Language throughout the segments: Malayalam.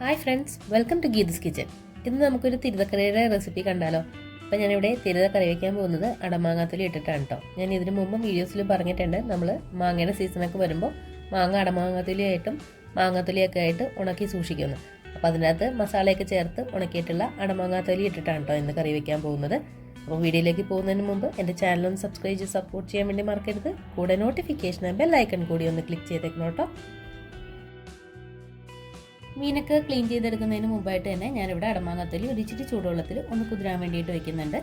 Hi friends welcome to Geetha's kitchen ഇന്ന് നമുക്കൊരു തിരുതക്കറിയുടെ റെസിപ്പി കണ്ടാലോ? അപ്പം ഞാനിവിടെ തിരുത കറി വയ്ക്കാൻ പോകുന്നത് അടമാങ്ങാത്തൊലി ഇട്ടിട്ടാണ് കേട്ടോ ഞാൻ ഇതിനു മുമ്പ് വീഡിയോസിൽ പറഞ്ഞിട്ടുണ്ട്. നമ്മൾ മാങ്ങയുടെ സീസണൊക്കെ വരുമ്പോൾ മാങ്ങ അടമാങ്ങാത്തൊലി ആയിട്ടും മാങ്ങാത്തൊലിയൊക്കെ ആയിട്ട് ഉണക്കി സൂക്ഷിക്കുന്നു. അപ്പോൾ അതിനകത്ത് മസാലയൊക്കെ ചേർത്ത് ഉണക്കിയിട്ടുള്ള അടമാങ്ങാത്തൊലി ഇട്ടിട്ടാണ് കേട്ടോ ഇന്ന് കറി വയ്ക്കാൻ പോകുന്നത്. അപ്പോൾ വീഡിയോയിലേക്ക് പോകുന്നതിന് മുമ്പ് എന്റെ ചാനലൊന്ന് സബ്സ്ക്രൈബ് ചെയ്ത് സപ്പോർട്ട് ചെയ്യാൻ വേണ്ടി മറക്കരുത്. കൂടെ നോട്ടിഫിക്കേഷൻ ബെല്ലൈക്കൺ കൂടി ഒന്ന് ക്ലിക്ക് ചെയ്തേക്കണം കേട്ടോ മീനൊക്കെ ക്ലീൻ ചെയ്തെടുക്കുന്നതിന് മുമ്പായിട്ട് തന്നെ ഞാനിവിടെ അടമാങ്ങത്തിൽ ഒരു ചൂടുവെള്ളത്തിൽ ഒന്ന് കുതിരാൻ വേണ്ടിയിട്ട് വെക്കുന്നുണ്ട്.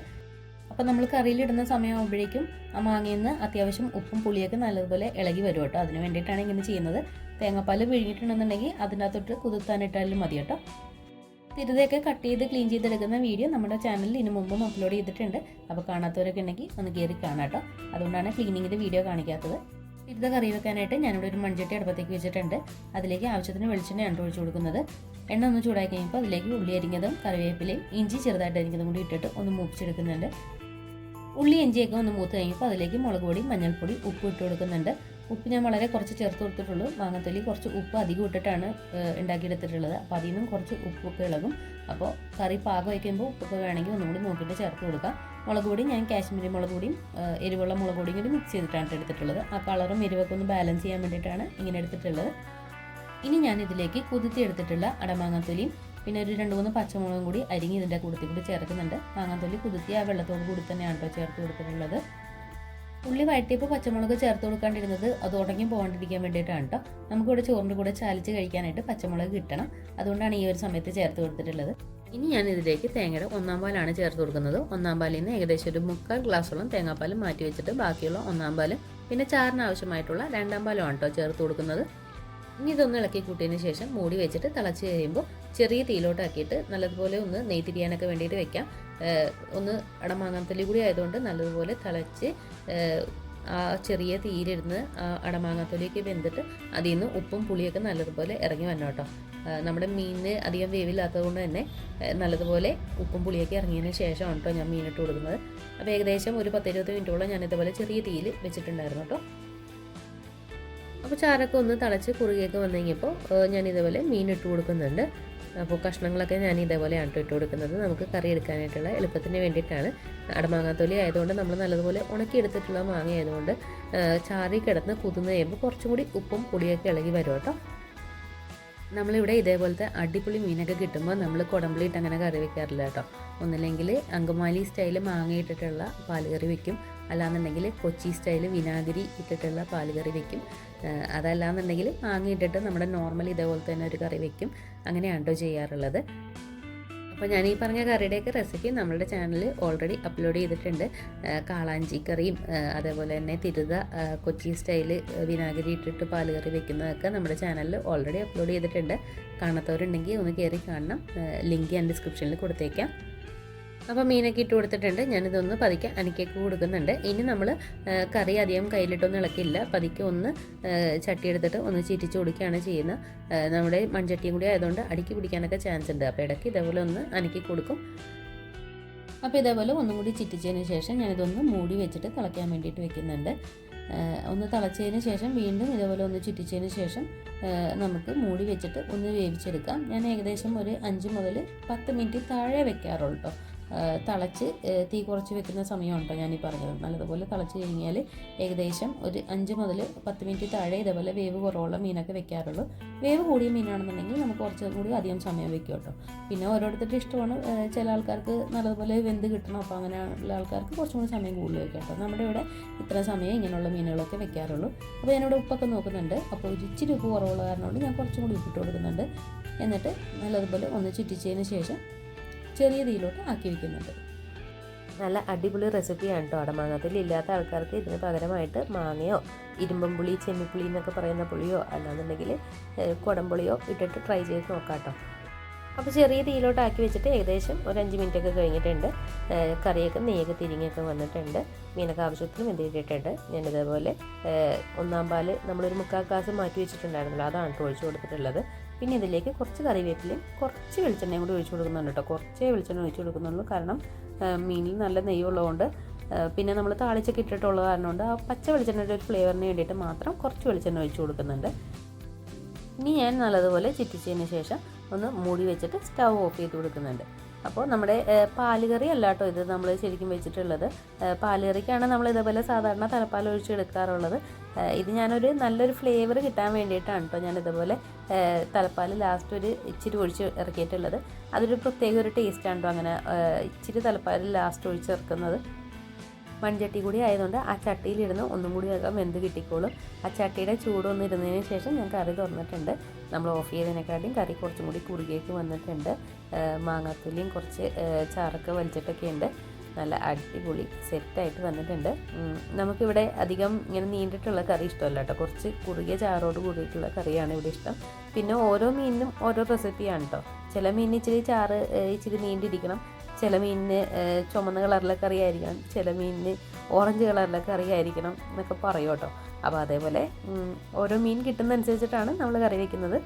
അപ്പോൾ നമ്മൾ കറിയിലിടുന്ന സമയമാകുമ്പോഴേക്കും ആ മാങ്ങയിൽ നിന്ന് അത്യാവശ്യം ഉപ്പും പുളിയൊക്കെ നല്ലതുപോലെ ഇളകി വരും കേട്ടോ. അതിന് വേണ്ടിയിട്ടാണ് ഇങ്ങനെ ചെയ്യുന്നത്. തേങ്ങാപ്പാൽ പിഴിഞ്ഞിട്ടുണ്ടെന്നുണ്ടെങ്കിൽ അതിനകത്തോട്ട് കുതിർത്താനിട്ടാലും മതി കേട്ടോ. തിരുതയൊക്കെ കട്ട് ചെയ്ത് ക്ലീൻ ചെയ്തെടുക്കുന്ന വീഡിയോ നമ്മുടെ ചാനലിൽ ഇതിനു മുമ്പും അപ്ലോഡ് ചെയ്തിട്ടുണ്ട്. അപ്പോൾ കാണാത്തവരൊക്കെ ഉണ്ടെങ്കിൽ ഒന്ന് കയറി കാണാം കേട്ടോ. അതുകൊണ്ടാണ് ക്ലീനിങ്ങിന്റെ വീഡിയോ കാണിക്കാത്തത്. തിരുത കറി വെക്കാനായിട്ട് ഞാനിവിടെ ഒരു മൺചട്ടി അടുപ്പത്തേക്ക് വെച്ചിട്ടുണ്ട്. അതിലേക്ക് ആവശ്യത്തിന് വെളിച്ചെണ്ണയാണ് ഒഴിച്ചു കൊടുക്കുന്നത്. എണ്ണ ഒന്ന് ചൂടാക്കി കഴിയുമ്പോൾ അതിലേക്ക് ഉള്ളി അരിഞ്ഞതും കറിവേപ്പിലയും ഇഞ്ചി ചെറുതായിട്ട് അരിഞ്ഞതും കൂടി ഇട്ടിട്ട് ഒന്ന് മൂപ്പിച്ചെടുക്കുന്നുണ്ട്. ഉള്ളി ഇഞ്ചിയൊക്കെ ഒന്ന് മൂത്ത് കഴിയുമ്പോൾ അതിലേക്ക് മുളക് പൊടി മഞ്ഞൾപ്പൊടി ഉപ്പ് ഇട്ട് കൊടുക്കുന്നുണ്ട്. ഉപ്പ് ഞാൻ വളരെ കുറച്ച് ചേർത്ത് കൊടുത്തിട്ടുള്ളൂ. മാങ്ങത്തൊലി കുറച്ച് ഉപ്പ് അധികം ഇട്ടിട്ടാണ് ഉണ്ടാക്കിയെടുത്തിട്ടുള്ളത്. അപ്പോൾ അതിൽ നിന്നും കുറച്ച് ഉപ്പൊക്കെ ഇളകും. അപ്പോൾ കറി പാകം വയ്ക്കുമ്പോൾ ഉപ്പൊക്കെ വേണമെങ്കിൽ ഒന്നുകൂടി നോക്കിയിട്ട് ചേർത്ത് കൊടുക്കാം. മുളക് പൊടി ഞാൻ കാശ്മീരി മുളക് പൊടിയും എരിവുള്ള മുളക് പൊടിയും കൂടി മിക്സ് ചെയ്തിട്ടാണ് എടുത്തിട്ടുള്ളത്. ആ കളറും എരിവൊക്കെ ഒന്ന് ബാലൻസ് ചെയ്യാൻ വേണ്ടിയിട്ടാണ് ഇങ്ങനെ എടുത്തിട്ടുള്ളത്. ഇനി ഞാൻ ഇതിലേക്ക് കുതിർത്തി എടുത്തിട്ടുള്ള അടമാങ്ങാത്തൊലിയും പിന്നെ ഒരു രണ്ട് മൂന്ന് പച്ചമുളകും കൂടി അരിഞ്ഞ് ഇതിന്റെ കൂടത്തിൽ കൂടി ചേർക്കുന്നുണ്ട്. മാങ്ങാത്തൊലി കുതിർത്തി ആ വെള്ളത്തോട് കൂടി തന്നെയാണ് കേട്ടോ ചേർത്ത് കൊടുത്തിട്ടുള്ളത്. ഉള്ളി വഴറ്റിയപ്പോൾ പച്ചമുളക് ചേർത്ത് കൊടുക്കാണ്ടിരുന്നത് അത് ഉടങ്ങി പോകാണ്ടിരിക്കാൻ വേണ്ടിയിട്ടാണ് കേട്ടോ. നമുക്കിവിടെ ചോറിന്റെ കൂടെ ചാലിച്ച് കഴിക്കാനായിട്ട് പച്ചമുളക് കിട്ടണം. അതുകൊണ്ടാണ് ഈ ഒരു സമയത്ത് ചേർത്ത് കൊടുത്തിട്ടുള്ളത്. ഇനി ഞാൻ ഇതിലേക്ക് തേങ്ങയുടെ ഒന്നാം പാലാണ് ചേർത്ത് കൊടുക്കുന്നത്. ഒന്നാം പാലിൽ നിന്ന് ഏകദേശം ഒരു മുക്കാൽ ഗ്ലാസ്സോളം തേങ്ങാപ്പാൽ മാറ്റി വെച്ചിട്ട് ബാക്കിയുള്ള ഒന്നാം പാലും പിന്നെ ചാറിന് ആവശ്യമായിട്ടുള്ള രണ്ടാം പാലുമാണ് കേട്ടോ ചേർത്ത് കൊടുക്കുന്നത്. ഇനി ഇതൊന്ന് ഇളക്കി കൂട്ടിയതിന് ശേഷം മൂടി വെച്ചിട്ട് തിളച്ച് കഴിയുമ്പോൾ ചെറിയ തീയിലോട്ടാക്കിയിട്ട് നല്ലതുപോലെ ഒന്ന് നെയ് തിരിയാനൊക്കെ വേണ്ടിയിട്ട് വെക്കാം. ഒന്ന് അടമാങ്ങാത്തലി കൂടി ആയതുകൊണ്ട് നല്ലതുപോലെ തിളച്ച് ആ ചെറിയ തീയിലിരുന്ന് അടമാങ്ങാത്തൊലിയൊക്കെ വെന്തിട്ട് അതിൽ നിന്ന് ഉപ്പും പുളിയൊക്കെ നല്ലതുപോലെ ഇറങ്ങി വരണം കേട്ടോ. നമ്മുടെ മീനിന് അധികം വേവില്ലാത്തത് കൊണ്ട് തന്നെ നല്ലതുപോലെ ഉപ്പും പുളിയൊക്കെ ഇറങ്ങിയതിന് ശേഷമാണ് കേട്ടോ ഞാൻ മീനിട്ട് കൊടുക്കുന്നത്. അപ്പോൾ ഏകദേശം ഒരു പത്തിരുപത് മിനിറ്റോളം ഞാൻ ഇതുപോലെ ചെറിയ തീയിൽ വെച്ചിട്ടുണ്ടായിരുന്നു കേട്ടോ. അപ്പോൾ ചാരൊക്കെ ഒന്ന് തിളച്ച് കുറുകിയൊക്കെ വന്നു കഴിഞ്ഞപ്പോൾ ഞാൻ ഇതുപോലെ മീൻ ഇട്ട് കൊടുക്കുന്നുണ്ട്. അപ്പോൾ കഷ്ണങ്ങളൊക്കെ ഞാൻ ഇതേപോലെയാണ് ഇട്ട് കൊടുക്കുന്നത്. നമുക്ക് കറി എടുക്കാനായിട്ടുള്ള എളുപ്പത്തിന് വേണ്ടിയിട്ടാണ്. അടമാങ്ങാത്തൊലി ആയതുകൊണ്ട് നമ്മൾ നല്ലതുപോലെ ഉണക്കിയെടുത്തിട്ടുള്ള മാങ്ങ ആയതുകൊണ്ട് ചാറി കിടന്ന് കുതിർന്ന് കഴിയുമ്പോൾ കുറച്ചും കൂടി ഉപ്പും പൊടിയൊക്കെ ഇളകി വരും കേട്ടോ. നമ്മളിവിടെ ഇതേപോലത്തെ അടിപൊളി മീനൊക്കെ കിട്ടുമ്പോൾ നമ്മൾ കുടമ്പിളിയിട്ട് അങ്ങനെ കറി വെക്കാറില്ല കേട്ടോ. ഒന്നില്ലെങ്കിൽ അങ്കമാലി സ്റ്റൈൽ മാങ്ങ ഇട്ടിട്ടുള്ള പാലുകറി വെക്കും. അല്ലാന്നുണ്ടെങ്കിൽ കൊച്ചി സ്റ്റൈൽ വിനാഗിരി ഇട്ടിട്ടുള്ള പാലുകറി വെക്കും. അതല്ലാന്നുണ്ടെങ്കിൽ മാങ്ങ ഇട്ടിട്ട് നമ്മുടെ നോർമൽ ഇതേപോലെ തന്നെ ഒരു കറി വെക്കും. അങ്ങനെയാണ് കേട്ടോ ചെയ്യാറുള്ളത്. അപ്പോൾ ഞാൻ ഈ പറഞ്ഞ കറിയുടെയൊക്കെ റെസിപ്പി നമ്മളുടെ ചാനലിൽ ഓൾറെഡി അപ്ലോഡ് ചെയ്തിട്ടുണ്ട്. കാളാഞ്ചി കറിയും അതേപോലെ തന്നെ തിരുത കൊച്ചി സ്റ്റൈൽ വിനാഗിരി ഇട്ടിട്ട് പാൽ കറി വെക്കുന്നതൊക്കെ നമ്മുടെ ചാനലിൽ ഓൾറെഡി അപ്ലോഡ് ചെയ്തിട്ടുണ്ട്. കാണാത്തവരുണ്ടെങ്കിൽ ഒന്ന് കയറി കാണണം. ലിങ്ക് ഞാൻ ഡിസ്ക്രിപ്ഷനിൽ കൊടുത്തേക്കാം. അപ്പോൾ മീനൊക്കെ ഇട്ട് കൊടുത്തിട്ടുണ്ട്. ഞാനിതൊന്ന് പതുക്കെ അനക്കൊക്കെ കൊടുക്കുന്നുണ്ട്. ഇനി നമ്മൾ കറി അധികം കയ്യിലിട്ടൊന്നും ഇളക്കില്ല. പതുക്കെ ഒന്ന് ചട്ടി എടുത്തിട്ട് ഒന്ന് ചിരിച്ചു കൊടുക്കുകയാണ് ചെയ്യുന്നത്. നമ്മുടെ മൺചട്ടിയും കൂടി ആയതുകൊണ്ട് അടുക്കി പിടിക്കാനൊക്കെ ചാൻസ് ഉണ്ട്. അപ്പോൾ ഇടയ്ക്ക് ഇതേപോലെ ഒന്ന് അനക്കി കൊടുക്കും. അപ്പോൾ ഇതേപോലെ ഒന്നും കൂടി ചിറ്റിച്ചതിന് ശേഷം ഞാനിതൊന്ന് മൂടി വെച്ചിട്ട് തിളയ്ക്കാൻ വേണ്ടിയിട്ട് വെക്കുന്നുണ്ട്. ഒന്ന് തിളച്ചതിന് ശേഷം വീണ്ടും ഇതേപോലെ ഒന്ന് ചുറ്റിച്ചതിന് ശേഷം നമുക്ക് മൂടി വെച്ചിട്ട് ഒന്ന് വേവിച്ചെടുക്കാം. ഞാൻ ഏകദേശം ഒരു അഞ്ച് മുതൽ പത്ത് മിനിറ്റ് താഴെ വെക്കാറുള്ളൂ തിളച്ച് തീ കുറച്ച് വെക്കുന്ന സമയമുണ്ടോ ഞാൻ പറഞ്ഞത്. നല്ലതുപോലെ തിളച്ച് കഴിഞ്ഞാൽ ഏകദേശം ഒരു അഞ്ച് മുതൽ പത്ത് മിനിറ്റ് താഴെ ഇതേപോലെ വേവ് കുറവുള്ള മീനൊക്കെ വെക്കാറുള്ളൂ. വേവ് കൂടിയ മീനാണെന്നുണ്ടെങ്കിൽ നമുക്ക് കുറച്ചും കൂടി അധികം സമയം വെക്കും കേട്ടോ. പിന്നെ ഓരോരുത്തരുടെ ഇഷ്ടമാണ് ചില ആൾക്കാർക്ക് നല്ലതുപോലെ വെന്ത് കിട്ടണം അപ്പോൾ അങ്ങനെയുള്ള ആൾക്കാർക്ക് കുറച്ചും കൂടി സമയം കൂടുതൽ വെക്കാം കേട്ടോ. നമ്മുടെ ഇവിടെ ഇത്ര സമയം ഇങ്ങനെയുള്ള മീനുകളൊക്കെ വെക്കാറുള്ളൂ. അപ്പോൾ ഞാനിവിടെ ഉപ്പൊക്കെ നോക്കുന്നുണ്ട്. അപ്പോൾ ഇച്ചിരി ഉപ്പ് കുറവുള്ള കാരണം കൊണ്ട് ഞാൻ കുറച്ചും കൂടി ഉപ്പിട്ട് കൊടുക്കുന്നുണ്ട്. എന്നിട്ട് നല്ലതുപോലെ ഒന്ന് ചുറ്റിച്ചതിന് ശേഷം ചെറിയ തീയിലോട്ട് ആക്കി നല്ല അടിപൊളി റെസിപ്പിയാണ് കേട്ടോ അടമാങ്ങത്തിൽ ഇല്ലാത്ത ആൾക്കാർക്ക് ഇതിന് പകരമായിട്ട് മാങ്ങയോ ഇരുമ്പമ്പുളി ചെമ്മിപ്പുളി എന്നൊക്കെ പറയുന്ന പുളിയോ അല്ലാന്നുണ്ടെങ്കിൽ കുടംപുളിയോ ഇട്ടിട്ട് ട്രൈ ചെയ്ത് നോക്കാം കേട്ടോ. അപ്പോൾ ചെറിയ തീയിലോട്ടാക്കി വെച്ചിട്ട് ഏകദേശം ഒരു അഞ്ച് മിനിറ്റ് ഒക്കെ കഴിഞ്ഞിട്ടുണ്ട് കറിയൊക്കെ നെയ്യൊക്കെ തിരിഞ്ഞൊക്കെ വന്നിട്ടുണ്ട്. മീനൊക്കെ ആവശ്യത്തിന് ഞാൻ ഇതേപോലെ ഒന്നാം പാൽ നമ്മളൊരു മുക്കാൽ ഗ്ലാസ് മാറ്റി വെച്ചിട്ടുണ്ടായിരുന്നല്ലോ അതാണ് ഒഴിച്ചു കൊടുത്തിട്ടുള്ളത്. പിന്നെ ഇതിലേക്ക് കുറച്ച് കറിവേപ്പിലയും കുറച്ച് വെളിച്ചെണ്ണയും കൂടി ഒഴിച്ചു കൊടുക്കുന്നുണ്ട് കേട്ടോ. കുറച്ചേ വെളിച്ചെണ്ണ ഒഴിച്ചു കൊടുക്കുന്നുള്ളൂ. കാരണം മീനിൽ നല്ല നെയ്യുള്ളതുകൊണ്ട് പിന്നെ നമ്മൾ താളിച്ചൊക്കെ ഇട്ടിട്ടുള്ളത് കാരണം കൊണ്ട് ആ പച്ച വെളിച്ചെണ്ണയുടെ ഒരു ഫ്ലേവറിന് വേണ്ടിയിട്ട് മാത്രം കുറച്ച് വെളിച്ചെണ്ണ ഒഴിച്ചു കൊടുക്കുന്നുണ്ട്. ഇനി ഞാൻ നല്ലതുപോലെ ചിറ്റിച്ചതിന് ശേഷം ഒന്ന് മൂടി വെച്ചിട്ട് സ്റ്റൗ ഓഫ് ചെയ്ത് കൊടുക്കുന്നുണ്ട്. അപ്പോൾ നമ്മുടെ പാലുകറി അല്ല കേട്ടോ ഇത് നമ്മൾ ശരിക്കും വെച്ചിട്ടുള്ളത്. പാലുകറിക്കാണ് നമ്മൾ ഇതേപോലെ സാധാരണ തലപ്പാൽ ഒഴിച്ച് എടുക്കാറുള്ളത്. ഇത് ഞാനൊരു നല്ലൊരു ഫ്ലേവർ കിട്ടാൻ വേണ്ടിയിട്ടാണ് കേട്ടോ ഞാൻ ഇതുപോലെ തലപ്പാൽ ലാസ്റ്റ് ഒരു ഇച്ചിരി ഒഴിച്ച് ഇറക്കിയിട്ടുള്ളത്. അതൊരു പ്രത്യേക ഒരു ടേസ്റ്റാണ് കേട്ടോ അങ്ങനെ ഇച്ചിരി തലപ്പാൽ ലാസ്റ്റ് ഒഴിച്ച് ഇറക്കുന്നത്. മൺചട്ടി കൂടി ആയതുകൊണ്ട് ആ ചട്ടിയിലിരുന്ന് ഒന്നും കൂടി അകം വെന്ത് കിട്ടിക്കോളും. ആ ചട്ടിയുടെ ചൂട് ഇരുന്നതിന് ശേഷം ഞാൻ കറി തുറന്നിട്ടുണ്ട്. നമ്മൾ ഓഫ് ചെയ്തതിനെക്കാട്ടിയും കറി കുറച്ചും കൂടി കുറുകിയൊക്കെ വന്നിട്ടുണ്ട്. മാങ്ങാത്തലിയും കുറച്ച് ചാറൊക്കെ വലിച്ചിട്ടൊക്കെ ഉണ്ട്. നല്ല അടിപൊളി സെറ്റായിട്ട് വന്നിട്ടുണ്ട്. നമുക്കിവിടെ അധികം ഇങ്ങനെ നീണ്ടിട്ടുള്ള കറി ഇഷ്ടമല്ല കേട്ടോ. കുറച്ച് കുറുകിയ ചാറോട് കൂടിയിട്ടുള്ള കറിയാണ് ഇവിടെ ഇഷ്ടം. പിന്നെ ഓരോ മീനിനും ഓരോ റെസിപ്പിയാണ് കേട്ടോ. ചില മീനിന് ഇച്ചിരി ചാറ് ഇച്ചിരി നീണ്ടിരിക്കണം. ചില മീനിന് ചുമന്ന കളറിലെ കറി ആയിരിക്കണം ചില മീനിന് ഓറഞ്ച് കളറിലെ കറി ആയിരിക്കണം എന്നൊക്കെ പറയും കേട്ടോ. അപ്പോൾ അതേപോലെ ഓരോ മീൻ കിട്ടുന്നതനുസരിച്ചിട്ടാണ് നമ്മൾ കറി വയ്ക്കുന്നത്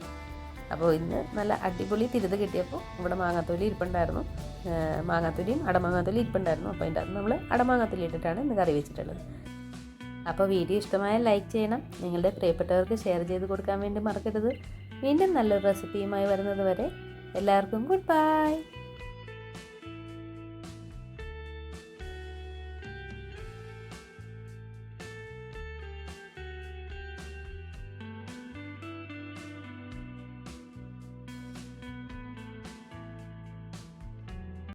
അപ്പോൾ ഇന്ന് നല്ല അടിപൊളി തിരുത് കിട്ടിയപ്പോൾ ഇവിടെ മാങ്ങാത്തൊലി ഇരിപ്പുണ്ടായിരുന്നു. മാങ്ങാത്തൊലിയും അടമാങ്ങാത്തൊലി ഇരിപ്പുണ്ടായിരുന്നു. അപ്പോൾ അതിന്റെ അത് നമ്മൾ അടമാങ്ങാത്തൊലി ഇട്ടിട്ടാണ് ഇന്ന് കറി വെച്ചിട്ടുള്ളത്. അപ്പോൾ വീഡിയോ ഇഷ്ടമായ ലൈക്ക് ചെയ്യണം. നിങ്ങളുടെ പ്രിയപ്പെട്ടവർക്ക് ഷെയർ ചെയ്ത് കൊടുക്കാൻ വേണ്ടി മറക്കരുത്. വീണ്ടും നല്ലൊരു റെസിപ്പിയുമായി വരുന്നത് വരെ എല്ലാവർക്കും ഗുഡ് ബൈ.